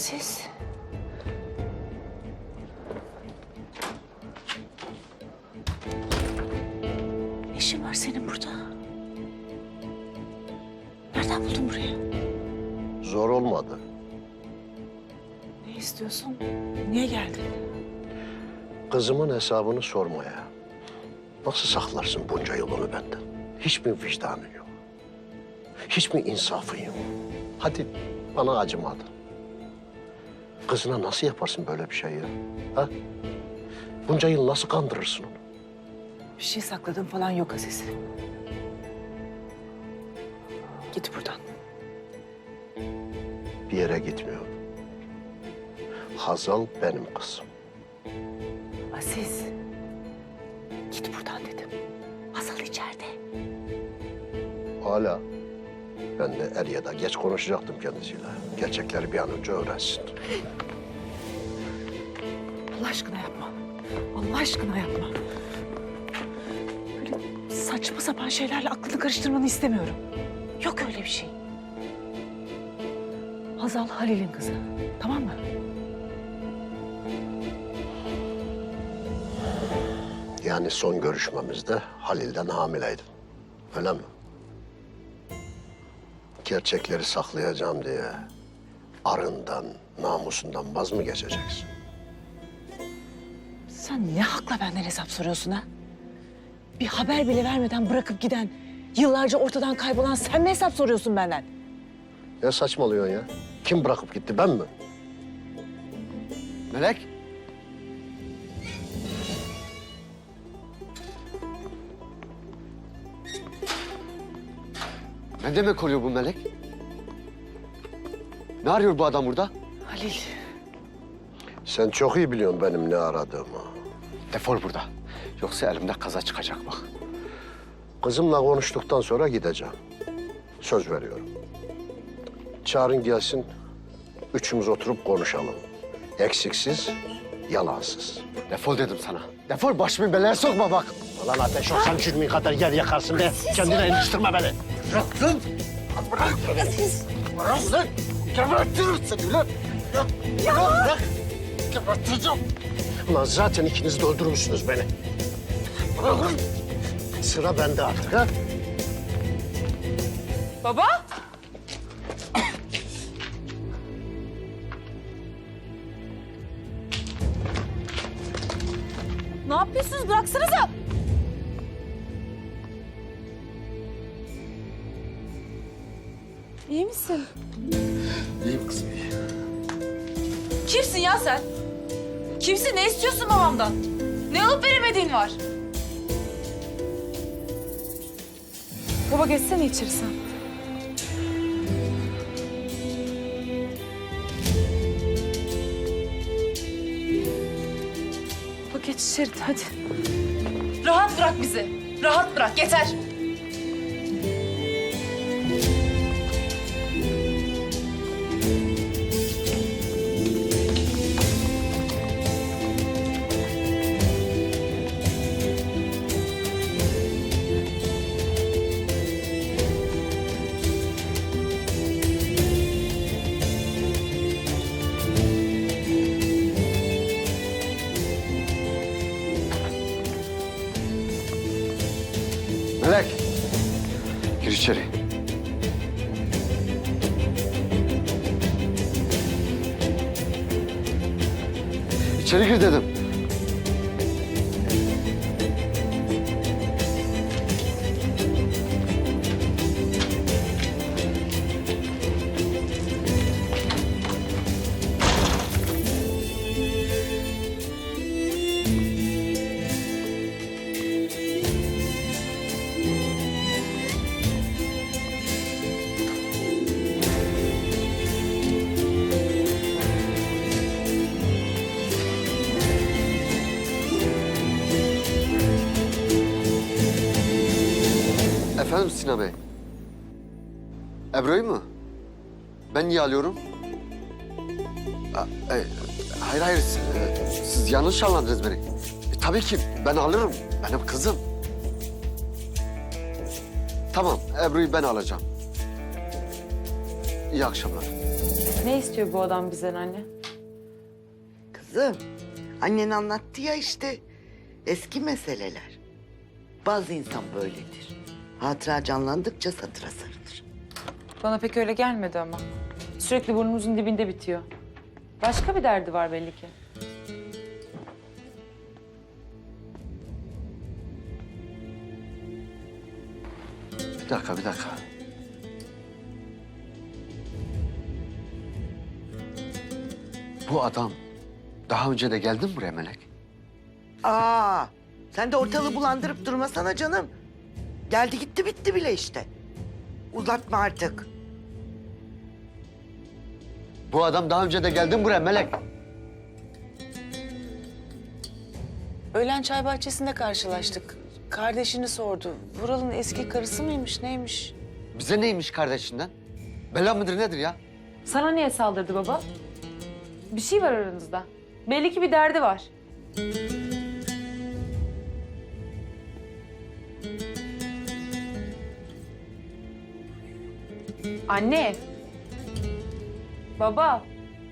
Siz? Ne işin var senin burada? Nereden buldun burayı? Zor olmadı. Ne istiyorsun? Niye geldin? Kızımın hesabını sormaya. Nasıl saklarsın bunca yıl onu benden? Hiç mi vicdanın yok? Hiç mi insafın yok? Hadi bana acımadı. Kızına nasıl yaparsın böyle bir şey ya? Ha? Bunca yıl nasıl kandırırsın onu? Bir şey sakladığım falan yok Aziz. Git buradan. Bir yere gitmiyor. Hazal benim kızım. Aziz. Git buradan dedim. Hazal içeride. Hala. Ben de er ya da geç konuşacaktım kendisiyle. Gerçekleri bir an önce öğrensin. Allah aşkına yapma. Allah aşkına yapma. Böyle saçma sapan şeylerle aklını karıştırmanı istemiyorum. Yok öyle bir şey. Hazal Halil'in kızı. Tamam mı? Yani son görüşmemizde Halil'den hamileydin. Öyle mi? Gerçekleri saklayacağım diye arından, namusundan vaz mı geçeceksin? Sen ne hakla benden hesap soruyorsun ha? Bir haber bile vermeden bırakıp giden, yıllarca ortadan kaybolan sen mi hesap soruyorsun benden? Ne saçmalıyorsun ya? Kim bırakıp gitti, ben mi? Melek. Ne demek oluyor bu Melek? Ne arıyor bu adam burada? Halil, Sen çok iyi biliyorsun benim ne aradığımı. Defol burada. Yoksa elimde kaza çıkacak bak. Kızımla konuştuktan sonra gideceğim. Söz veriyorum. Çağırın gelsin, üçümüz oturup konuşalım. Eksiksiz, yalansız. Defol dedim sana. Defol başımı belaya sokma bak. Ulan ateş olsan cürmü kadar yer yakarsın be. Kendine iliştirme beni. Bırak lan. Bırak. Bırak lan. Gebertirim seni lan. Bırak. Ya. Bırak. Ulan zaten ikiniz de öldürmüşsünüz beni. Bırakın. Sıra bende artık ha. Baba? ne yapıyorsunuz? Bıraksanıza. İyi misin? İyiyim kızım iyi. Kimsin ya sen? Kimsin? Ne istiyorsun babamdan? Ne alıp veremediğin var? Baba geçsene içeri sen. Baba geç içeri hadi. Rahat bırak bizi. Rahat bırak. Yeter. Gir içeri. İçeri gir dedim. Efendim Sinan Bey? Ebru'yu mu? Ben niye alıyorum? A- e, hayır hayır siz, e, siz yanlış anladınız beni. E, tabii ki ben alırım. Benim kızım. Tamam Ebru'yu ben alacağım. İyi akşamlar. Ne istiyor bu adam bizden anne? Kızım, annen anlattı ya işte eski meseleler. Bazı insan böyledir. Hatıra canlandıkça satıra sarılır. Bana pek öyle gelmedi ama. Sürekli burnumuzun dibinde bitiyor. Başka bir derdi var belli ki. Bir dakika, bir dakika. Bu adam daha önce de geldi mi buraya Melek? Aa, sen de ortalığı bulandırıp durmasana canım. Geldi gitti bitti bile işte. Uzatma artık. Bu adam daha önce de geldi mi buraya Melek? Öğlen çay bahçesinde karşılaştık. Kardeşini sordu. Vural'ın eski karısı mıymış neymiş? Bize neymiş kardeşinden? Bela mıdır nedir ya? Sana niye saldırdı baba? Bir şey var aranızda. Belli ki bir derdi var. Anne. Baba.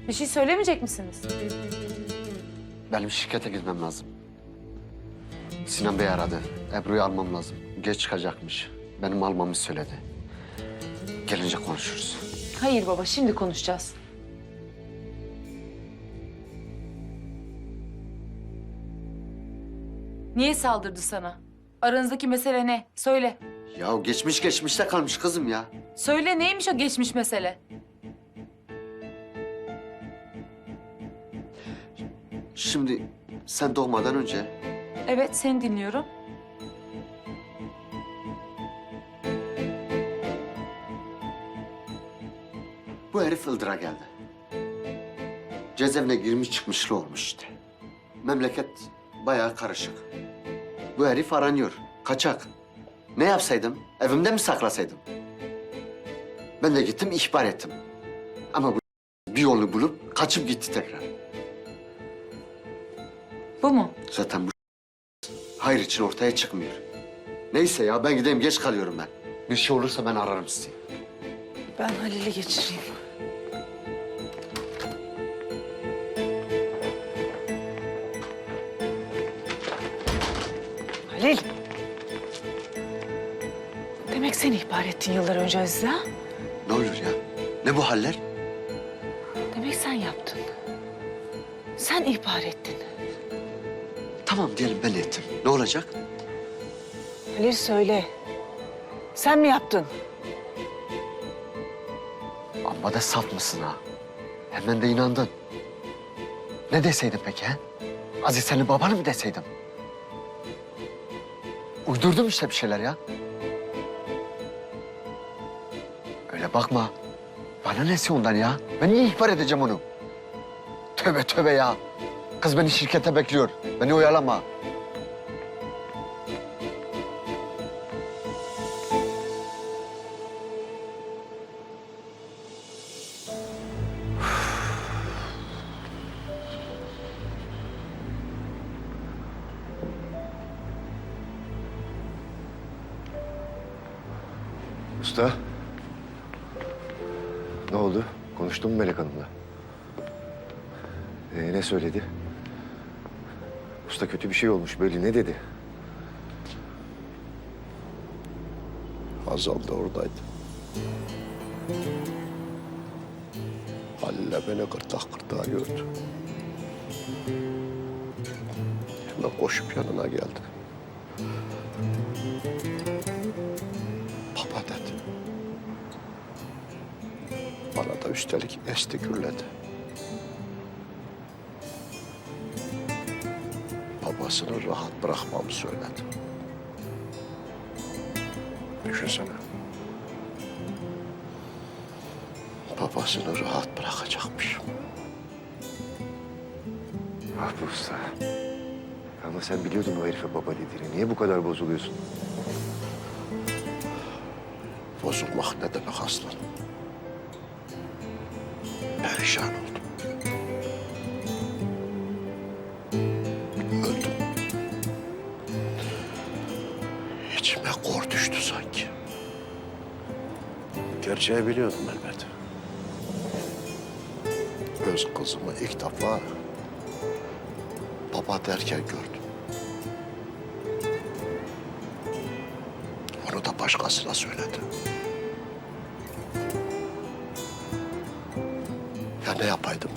Bir şey söylemeyecek misiniz? Benim şirkete gitmem lazım. Sinan Bey aradı. Ebru'yu almam lazım. Geç çıkacakmış. Benim almamı söyledi. Gelince konuşuruz. Hayır baba, şimdi konuşacağız. Niye saldırdı sana? Aranızdaki mesele ne? Söyle. Ya geçmiş geçmişte kalmış kızım ya. Söyle neymiş o geçmiş mesele? Şimdi sen doğmadan önce Evet, seni dinliyorum. bu herif Ildır'a geldi. Cezaevine girmiş çıkmışlı olmuş işte. Memleket bayağı karışık. Bu herif aranıyor. Kaçak. Ne yapsaydım? Evimde mi saklasaydım? Ben de gittim ihbar ettim. Ama bu bir yolunu bulup kaçıp gitti tekrar. Bu mu? Zaten bu hayır için ortaya çıkmıyor. Neyse ya ben gideyim geç kalıyorum ben. Bir şey olursa ben ararım sizi. Ben Halil'i geçireyim. Halil. Demek sen ihbar ettin yıllar önce Azize ha? Ne olur ya? Ne bu haller? Demek sen yaptın. Sen ihbar ettin. Tamam diyelim ben ettim. Ne olacak? Halil söyle. Sen mi yaptın? Amma da saf mısın ha? Hemen de inandın. Ne deseydim peki ha? Aziz senin babanı mı deseydim? Uydurdum işte bir şeyler ya. Öyle bakma. Bana nesi ondan ya? Ben niye ihbar edeceğim onu? Tövbe tövbe ya. Kız beni şirkete bekliyor. Beni oyalama. Usta. Ne oldu? Konuştun mu Melek Hanım'la? Ee, ne söyledi? Usta kötü bir şey olmuş böyle ne dedi? Hazal da oradaydı. Halil'le beni gırtlak gırtlağa gördü. Hemen koşup yanına geldi. Da üstelik esti gürledi. Babasını rahat bırakmamı söyledi. Düşünsene. Babasını rahat bırakacakmış. Ah be usta. Ama sen biliyordun o herife baba dediğini. Niye bu kadar bozuluyorsun? Bozulmak ne demek aslan? Perişan oldum. Öldüm. İçime kor düştü sanki. Gerçeği biliyordum elbet. öz kızımı ilk defa baba derken gördüm. Onu da başkasına söyledi. Ya ne yapaydım?